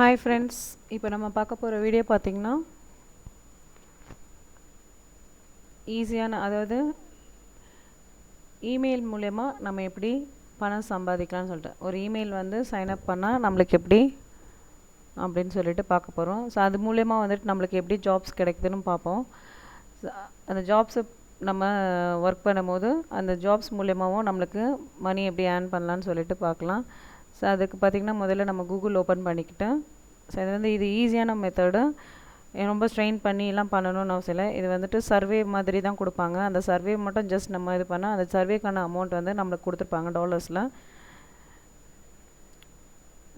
Hi friends இப்போ நம்ம பார்க்க போகிற வீடியோ பார்த்திங்கன்னா ஈஸியான அதாவது இமெயில் மூலயமா நம்ம எப்படி பணம் சம்பாதிக்கலாம்னு சொல்லிட்டு. ஒரு இமெயில் வந்து சைன் அப் பண்ணால் நம்மளுக்கு எப்படி அப்படின்னு சொல்லிட்டு பார்க்க போகிறோம் ஸோ அது மூலயமா வந்துட்டு நம்மளுக்கு எப்படி ஜாப்ஸ் கிடைக்குதுன்னு பார்ப்போம். அந்த ஜாப்ஸை நம்ம ஒர்க் பண்ணும்போது அந்த ஜாப்ஸ் மூலயமாவும் நம்மளுக்கு மணி எப்படி ஏர்ன் பண்ணலான்னு சொல்லிட்டு பார்க்கலாம். ஸோ அதுக்கு பார்த்திங்கன்னா முதல்ல நம்ம கூகுள் ஓப்பன் பண்ணிக்கிட்டு ஸோ இது வந்து இது ஈஸியான மெத்தடு ரொம்ப ஸ்ட்ரெயின் பண்ணி எல்லாம் பண்ணணும்னு அவசியம் இல்லை. இது வந்துட்டு சர்வே மாதிரி தான் கொடுப்பாங்க. அந்த சர்வே மட்டும் ஜஸ்ட் நம்ம இது பண்ணால் அந்த சர்வேக்கான அமௌண்ட் வந்து நம்மளுக்கு கொடுத்துருப்பாங்க டாலர்ஸில்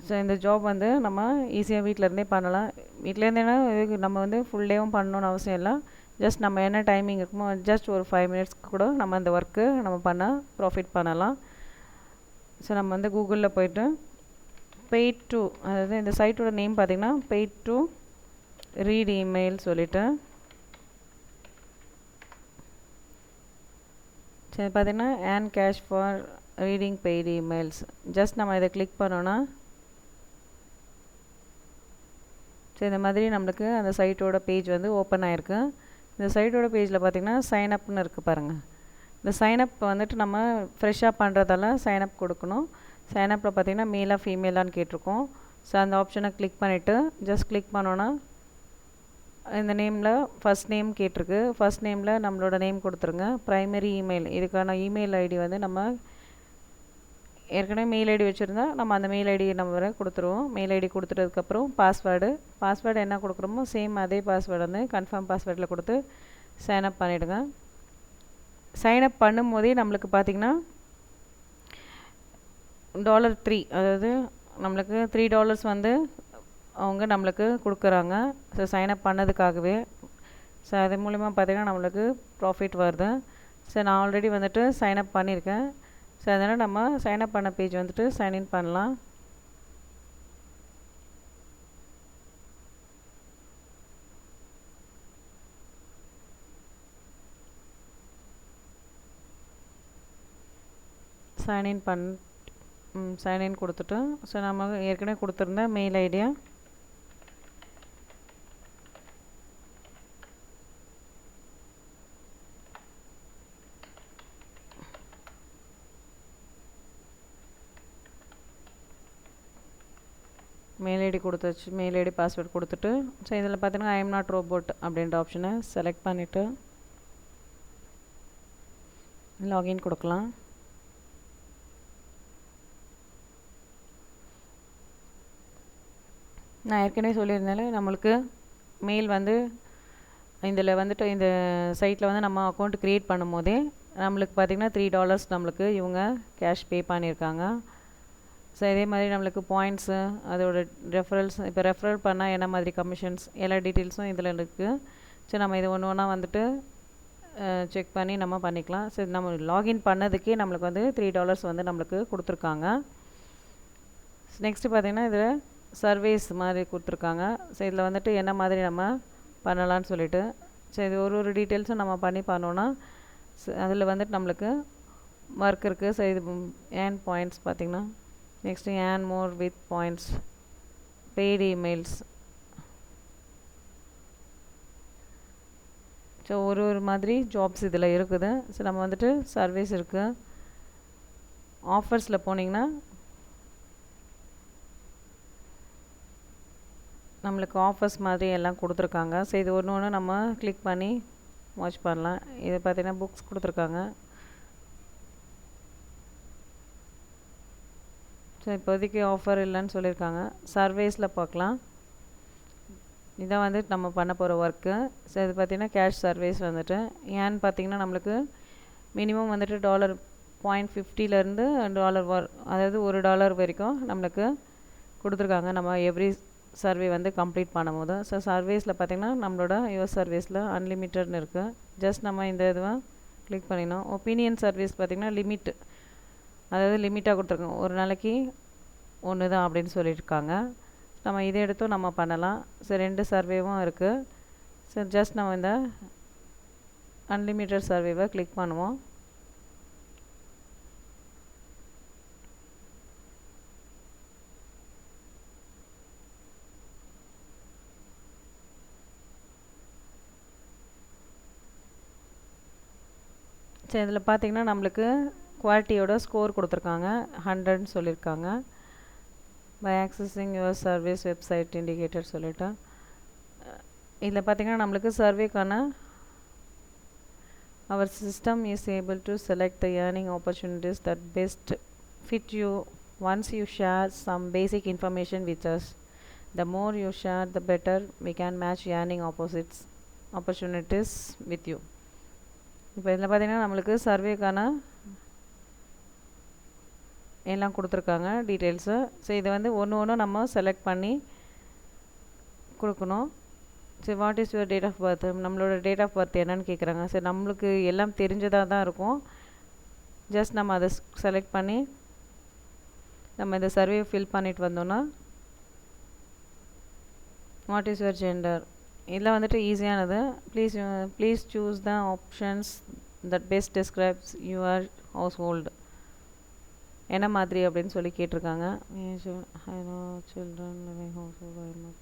ஸோ இந்த ஜாப் வந்து நம்ம ஈஸியாக வீட்டிலருந்தே பண்ணலாம். வீட்டிலேருந்தேனா இதுக்கு நம்ம வந்து ஃபுல் டேவும் பண்ணணும்னு அவசியம் இல்லை. ஜஸ்ட் நம்ம என்ன டைமிங் இருக்குமோ ஜஸ்ட் ஒரு ஃபைவ் மினிட்ஸ்க்கு கூட நம்ம அந்த ஒர்க்கு நம்ம பண்ணால் ப்ராஃபிட் பண்ணலாம். ஸோ நம்ம வந்து கூகுளில் போயிட்டு பெய்ட் டு அதாவது இந்த சைட்டோட நேம் பார்த்திங்கன்னா பெய்ட் டு ரீட் இமெயில் சொல்லிவிட்டு சரி பார்த்திங்கன்னா on cash for reading paid emails just நம்ம இதை கிளிக் பண்ணோன்னா ஸோ இந்த மாதிரி நம்மளுக்கு அந்த சைட்டோட பேஜ் வந்து ஓப்பன் ஆகிருக்கு இந்த சைட்டோட பேஜில் பார்த்திங்கன்னா சைன் அப்னு இருக்குது பாருங்கள் இந்த சைனப் வந்துட்டு நம்ம ஃப்ரெஷ்ஷாக பண்ணுறதால சைனப் கொடுக்கணும். சைனப்பில் பார்த்திங்கன்னா மேலாக ஃபீமேலான்னு கேட்டிருக்கோம். ஸோ அந்த ஆப்ஷனை கிளிக் பண்ணிவிட்டு ஜஸ்ட் கிளிக் பண்ணோன்னா இந்த நேமில் ஃபஸ்ட் நேம் கேட்டிருக்கு. ஃபஸ்ட் நேமில் நம்மளோட நேம் கொடுத்துருங்க. ப்ரைமரி இமெயில் இதுக்கான இமெயில் ஐடி வந்து நம்ம ஏற்கனவே மெயில் ஐடி வச்சுருந்தா நம்ம அந்த மெயில் ஐடி நம்பரை கொடுத்துருவோம். மெயில் ஐடி கொடுத்துட்டதுக்கப்புறம் பாஸ்வேர்டு பாஸ்வேர்டு என்ன கொடுக்குறோமோ சேம் அதே பாஸ்வேர்டு வந்து கன்ஃபார்ம் பாஸ்வேர்டில் கொடுத்து சைன் அப் பண்ணிவிடுங்க சைன் அப் பண்ணும்போதே நம்மளுக்கு பார்த்திங்கன்னா டாலர் த்ரீ அதாவது நம்மளுக்கு த்ரீ டாலர்ஸ் வந்து அவங்க நம்மளுக்கு கொடுக்குறாங்க. ஸோ சைன் அப் பண்ணதுக்காகவே. ஸோ அது மூலிமா பார்த்திங்கன்னா நம்மளுக்கு ப்ராஃபிட் வருது. ஸோ நான் ஆல்ரெடி வந்துட்டு சைன் அப் பண்ணியிருக்கேன். ஸோ அதனால் நம்ம சைன் அப் பண்ண பேஜ் வந்துட்டு சைன்இன் பண்ணலாம். சைன்இன் பண் சைன்இன் கொடுத்துட்டு ஸோ நம்ம ஏற்கனவே கொடுத்துருந்த மெயில் ஐடியா மெயில் ஐடி கொடுத்தாச்சு மெயில் ஐடி பாஸ்வேர்ட் கொடுத்துட்டு ஸோ இதில் பார்த்தீங்கன்னா ஐஎம் நாட் ரோபோட் அப்படின்ற ஆப்ஷனை செலக்ட் பண்ணிவிட்டு லாகின் கொடுக்கலாம். நான் ஏற்கனவே சொல்லியிருந்தால நம்மளுக்கு மெயில் வந்து இதில் வந்துட்டு இந்த சைட்டில் வந்து நம்ம அக்கௌண்ட் க்ரியேட் பண்ணும் போதே நம்மளுக்கு பார்த்திங்கன்னா த்ரீ டாலர்ஸ் நம்மளுக்கு இவங்க கேஷ் பே பண்ணியிருக்காங்க. ஸோ இதே மாதிரி நம்மளுக்கு பாயிண்ட்ஸு அதோட ரெஃபரல்ஸ் இப்போ ரெஃபரல் பண்ணால் என்ன மாதிரி கமிஷன்ஸ் எல்லா டீட்டெயில்ஸும் இதில் இருக்குது ஸோ நம்ம இது ஒன்று ஒன்றா வந்துட்டு செக் பண்ணி நம்ம பண்ணிக்கலாம். ஸோ நம்ம லாகின் பண்ணதுக்கே நம்மளுக்கு வந்து த்ரீ டாலர்ஸ் வந்து நம்மளுக்கு கொடுத்துருக்காங்க. நெக்ஸ்ட்டு பார்த்திங்கன்னா இதில் சர்வீஸ் மாதிரி கொடுத்துருக்காங்க. ஸோ இதில் வந்துட்டு என்ன மாதிரி நம்ம பண்ணலான்னு சொல்லிட்டு ஸோ இது ஒரு ஒரு டீட்டெயில்ஸும் நம்ம பண்ணி பண்ணோன்னா அதில் வந்துட்டு நம்மளுக்கு ஒர்க் இருக்குது ஸோ இது ஏன் பாயிண்ட்ஸ் பார்த்திங்கன்னா next earn more with points paid emails so ஒரு ஒரு மாதிரி ஜாப்ஸ் இதில் இருக்குது. ஸோ நம்ம வந்துட்டு சர்வீஸ் இருக்குது ஆஃபர்ஸில் போனீங்கன்னா நம்மளுக்கு ஆஃபர்ஸ் மாதிரி எல்லாம் கொடுத்துருக்காங்க. ஸோ இது ஒன்று ஒன்று நம்ம கிளிக் பண்ணி வாட்ச் பண்ணலாம். இது பார்த்திங்கன்னா புக்ஸ் கொடுத்துருக்காங்க. ஸோ இப்போதைக்கு ஆஃபர் இல்லைன்னு சொல்லியிருக்காங்க. சர்வேஸில் பார்க்கலாம். இதான் வந்துட்டு நம்ம பண்ண போகிற ஒர்க்கு ஸோ இது பார்த்திங்கன்னா கேஷ் சர்வீஸ் வந்துட்டு. ஏன்னு பார்த்திங்கன்னா நம்மளுக்கு மினிமம் வந்துட்டு டாலர் பாயிண்ட் ஃபிஃப்டிலேருந்து டாலர் வர் அதாவது ஒரு டாலர் வரைக்கும் நம்மளுக்கு கொடுத்துருக்காங்க. நம்ம எவ்ரி சர்வே வந்து கம்ப்ளீட் பண்ணும்போது ஸோ சர்வீஸில் பார்த்திங்கன்னா நம்மளோட யுஎஸ் சர்வீஸில் அன்லிமிட்டட்னு இருக்குது ஜஸ்ட் நம்ம இந்த இதுவாக கிளிக் பண்ணிடணும். ஒப்பீனியன் சர்வீஸ் பார்த்திங்கன்னா லிமிட்டு அதாவது லிமிட்டாக கொடுத்துருக்கோம் ஒரு நாளைக்கு ஒன்று தான் அப்படின்னு சொல்லியிருக்காங்க. நம்ம இதை எடுத்தும் நம்ம பண்ணலாம். ஸோ ரெண்டு சர்வேவும் இருக்குது ஸோ ஜஸ்ட் நம்ம இந்த அன்லிமிட்டட் சர்வேவை கிளிக் பண்ணுவோம். இதில் பார்த்திங்கன்னா நம்மளுக்கு குவாலிட்டியோட ஸ்கோர் கொடுத்துருக்காங்க ஹண்ட்ரட்னு சொல்லியிருக்காங்க by accessing your service website indicator சொல்லிவிட்டு இதில் பார்த்திங்கன்னா நம்மளுக்கு சர்வேக்கான our system is able to select the earning opportunities that best fit you once you share some basic information with us the more you share the better we can match earning opposites opportunities with you இப்போ இதில் பார்த்தீங்கன்னா நம்மளுக்கு சர்வேக்கான எல்லாம் கொடுத்துருக்காங்க details. So இதை வந்து ஒன்று ஒன்று நம்ம செலக்ட் பண்ணி கொடுக்கணும். சரி what is your date of birth நம்மளோட டேட் ஆஃப் பர்த் என்னன்னு கேட்குறாங்க. சரி நம்மளுக்கு எல்லாம் தெரிஞ்சதாக தான் இருக்கும். ஜஸ்ட் நம்ம அதை செலக்ட் பண்ணி நம்ம இந்த சர்வே ஃபில் பண்ணிட்டு வந்தோன்னா வாட் இஸ் யுவர் ஜெண்டர் இதில் வந்துட்டு ஈஸியானது please please choose the options that best describes your household என்ன மாதிரி அப்படின்னு சொல்லி கேட்டிருக்காங்க. சில்ட்ரன் ஹவுஸ் ஹோல்டு சரி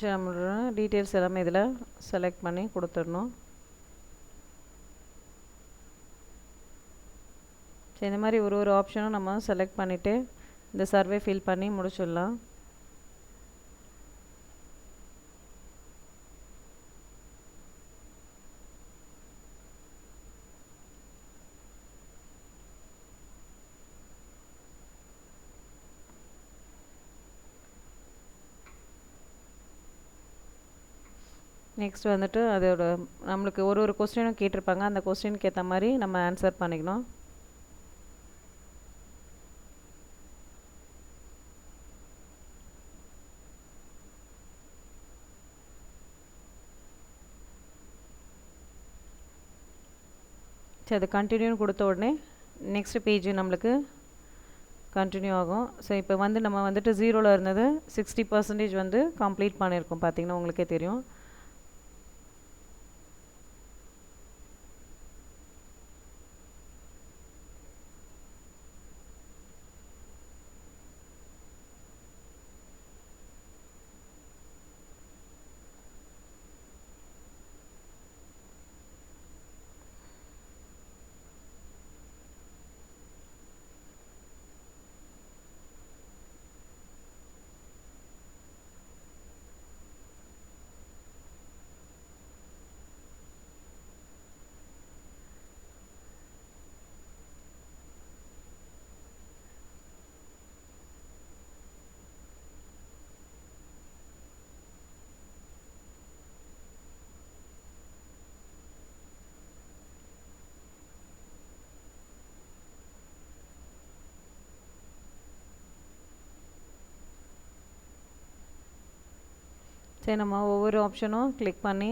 நம்மளோட டீட்டெயில்ஸ் எல்லாமே இதில் செலக்ட் பண்ணி கொடுத்துடணும். சரி இந்த மாதிரி ஒரு ஒரு ஆப்ஷனும் நம்ம செலக்ட் பண்ணிவிட்டு இந்த சர்வே ஃபில் பண்ணி முடிச்சிடலாம். நெக்ஸ்ட் வந்துட்டு அதோட நம்மளுக்கு ஒரு ஒரு கொஸ்டினும் கேட்டிருப்பாங்க. அந்த கொஸ்டினுக்கு ஏற்ற மாதிரி நம்ம ஆன்சர் பண்ணிக்கணும். சரி அது கண்டினியூன்னு கொடுத்த உடனே நெக்ஸ்ட் பேஜ் நம்மளுக்கு கண்டினியூ ஆகும். ஸோ இப்போ வந்து நம்ம வந்துட்டு ஜீரோவில் இருந்தது சிக்ஸ்டி பர்சன்டேஜ் வந்து கம்ப்ளீட் பண்ணியிருக்கோம். பார்த்தீங்கன்னா உங்களுக்கே தெரியும். சரி நம்ம ஒவ்வொரு ஆப்ஷனும் கிளிக் பண்ணி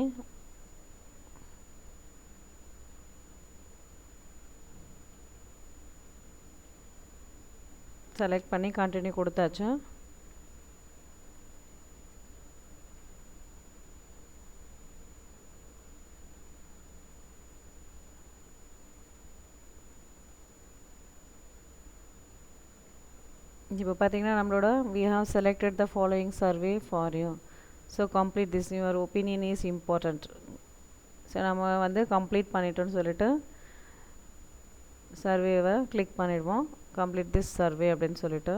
செலக்ட் பண்ணி கண்டினியூ கொடுத்தாச்சு. இப்போ பார்த்தீங்கன்னா நம்மளோட we have selected the following survey for you so complete this your opinion is important so நம்ம வந்து கம்ப்ளீட் பண்ணிட்டோன்னு சொல்லிட்டு சர்வேவை கிளிக் பண்ணிடுவோம். கம்ப்ளீட் திஸ் சர்வே அப்படின்னு சொல்லிட்டு.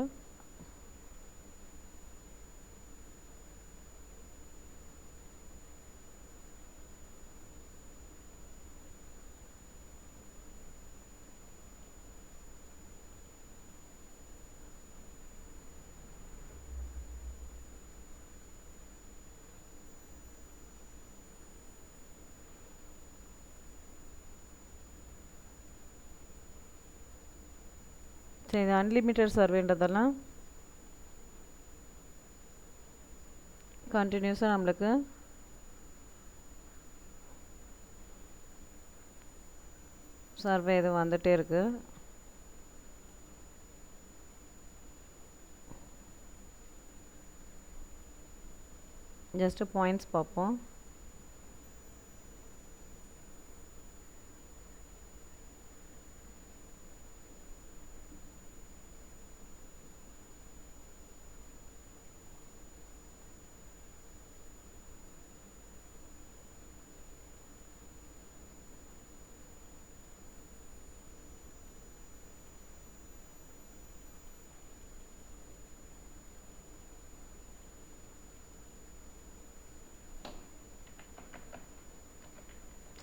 இது அன்லிமிட்டெட் சர்வேன்றதெல்லாம் கண்டினியூஸாக நம்மளுக்கு சர்வே இது வந்துகிட்டே இருக்குது ஜஸ்ட்டு பாயிண்ட்ஸ் பார்ப்போம்.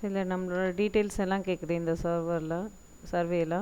சில நம்மளோட டீட்டெயில்ஸ் எல்லாம் கேட்குது இந்த சர்வரில் சர்வேயில்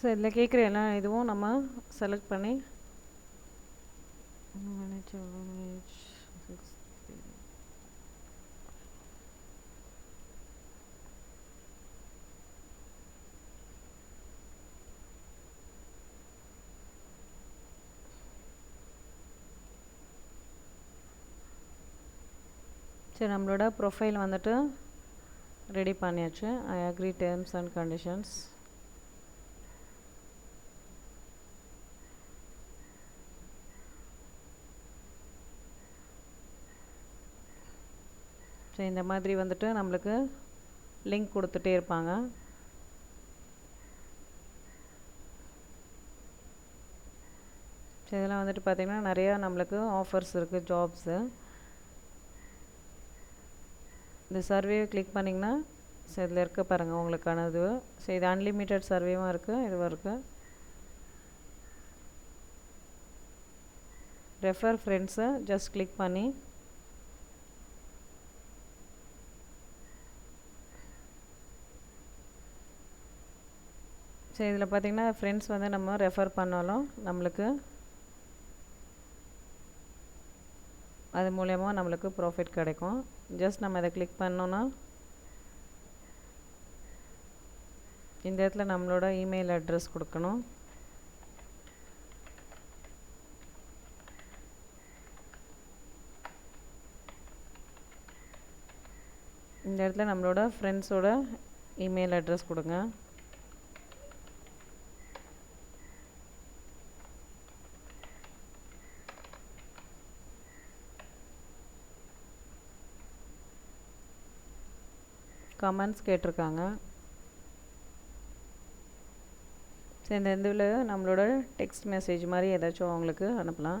ஸோ இதில் கேட்குற எல்லா இதுவும் நம்ம செலக்ட் பண்ணி manage manage சரி நம்மளோட ப்ரொஃபைல் வந்துட்டு ரெடி பண்ணியாச்சு. I agree terms and conditions so இந்த மாதிரி வந்துட்டு நம்மளுக்கு லிங்க் கொடுத்துட்டே இருப்பாங்க. ஸோ இதெல்லாம் வந்துட்டு பார்த்திங்கன்னா நிறையா நம்மளுக்கு ஆஃபர்ஸ் இருக்குது ஜாப்ஸு இந்த சர்வே கிளிக் பண்ணிங்கன்னா ஸோ இதில் இருக்க பாருங்கள் உங்களுக்கான இது ஸோ இது அன்லிமிட்டெட் சர்வேவும் இருக்குது இதுவும் இருக்குது ரெஃபர் ஃப்ரெண்ட்ஸை ஜஸ்ட் கிளிக் பண்ணி ஸோ இதில் பார்த்திங்கன்னா ஃப்ரெண்ட்ஸ் வந்து நம்ம ரெஃபர் பண்ணாலும் நம்மளுக்கு அது மூலயமா நம்மளுக்கு ப்ராஃபிட் கிடைக்கும். ஜஸ்ட் நம்ம இதை கிளிக் பண்ணோன்னா இந்த இடத்துல நம்மளோட இமெயில் அட்ரஸ் கொடுக்கணும். இந்த இடத்துல நம்மளோட ஃப்ரெண்ட்ஸோட இமெயில் அட்ரஸ் கொடுங்க. கமெண்ட்ஸ் கேட்டிருக்காங்க. சரி இந்த இதில் நம்மளோட டெக்ஸ்ட் மெசேஜ் மாதிரி ஏதாச்சும் அவங்களுக்கு அனுப்பலாம்.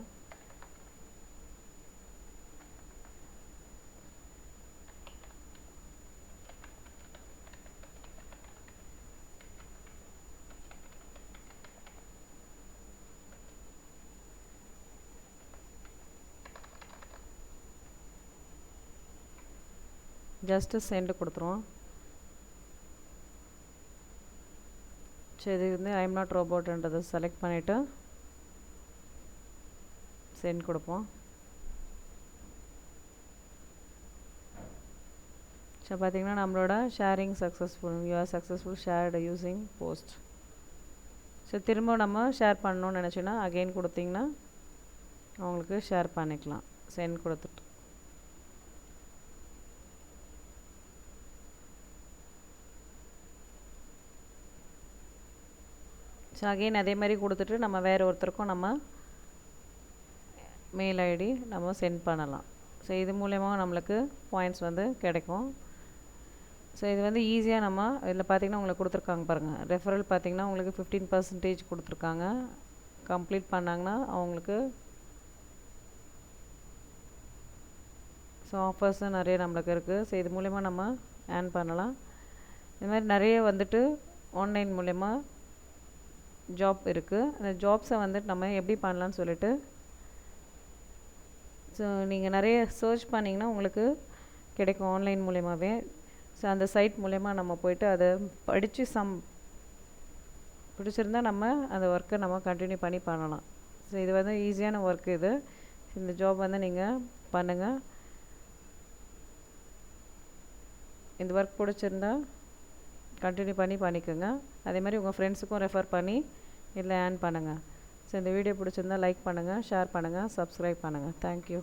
ஜஸ்ட்டு சென்ட் கொடுத்துருவோம். சரி இது வந்து ஐம் நாட் ரோபோட்ன்றதை செலக்ட் பண்ணிவிட்டு சென்ட் கொடுப்போம். ஸோ பார்த்தீங்கன்னா நம்மளோட sharing successful you are successful shared using post so திரும்ப நம்ம ஷேர் பண்ணணும்னு நினச்சோன்னா அகெயின் கொடுத்தீங்கன்னா அவங்களுக்கு ஷேர் பண்ணிக்கலாம். சென்ட் கொடுத்துட்டு. ஸோ அகெயின் அதே மாதிரி கொடுத்துட்டு நம்ம வேறு ஒருத்தருக்கும் நம்ம மெயில் ஐடி நம்ம சென்ட் பண்ணலாம். ஸோ இது மூலயமா நம்மளுக்கு பாயிண்ட்ஸ் வந்து கிடைக்கும். ஸோ இது வந்து ஈஸியாக நம்ம இதில் பார்த்திங்கன்னா உங்களுக்கு கொடுத்துருக்காங்க பாருங்கள் ரெஃபரல் பார்த்திங்கன்னா உங்களுக்கு ஃபிஃப்டீன் பர்சன்டேஜ் கொடுத்துருக்காங்க. கம்ப்ளீட் பண்ணாங்கன்னா அவங்களுக்கு ஸோ ஆஃபர்ஸும் நிறைய நம்மளுக்கு இருக்குது ஸோ இது மூலயமா நம்ம ஏர்ன் பண்ணலாம். இது மாதிரி நிறைய வந்துட்டு ஆன்லைன் மூலயமா ஜாப் இருக்குது அந்த ஜாப்ஸை வந்துட்டு நம்ம எப்படி பண்ணலான்னு சொல்லிட்டு ஸோ நீங்கள் நிறைய சர்ச் பண்ணிங்கன்னா உங்களுக்கு கிடைக்கும் ஆன்லைன் மூலயமாவே. ஸோ அந்த சைட் மூலயமா நம்ம போயிட்டு அதை படித்து சம் பிடிச்சிருந்தா நம்ம அந்த ஒர்க்கை நம்ம கண்டினியூ பண்ணி பண்ணலாம். ஸோ இது வந்து ஈஸியான ஒர்க் இது. இந்த ஜாப் வந்து நீங்கள் பண்ணுங்கள் இந்த ஒர்க் பிடிச்சிருந்தா கண்டினியூ பண்ணி பண்ணிக்கோங்க. அதே மாதிரி உங்கள் ஃப்ரெண்ட்ஸுக்கும் ரெஃபர் பண்ணி இல்லை ஏர்ன் பண்ணுங்கள் ஸோ இந்த வீடியோ பிடிச்சிருந்தா லைக் பண்ணுங்கள் ஷேர் பண்ணுங்கள் சப்ஸ்கிரைப் பண்ணுங்கள் தேங்க்யூ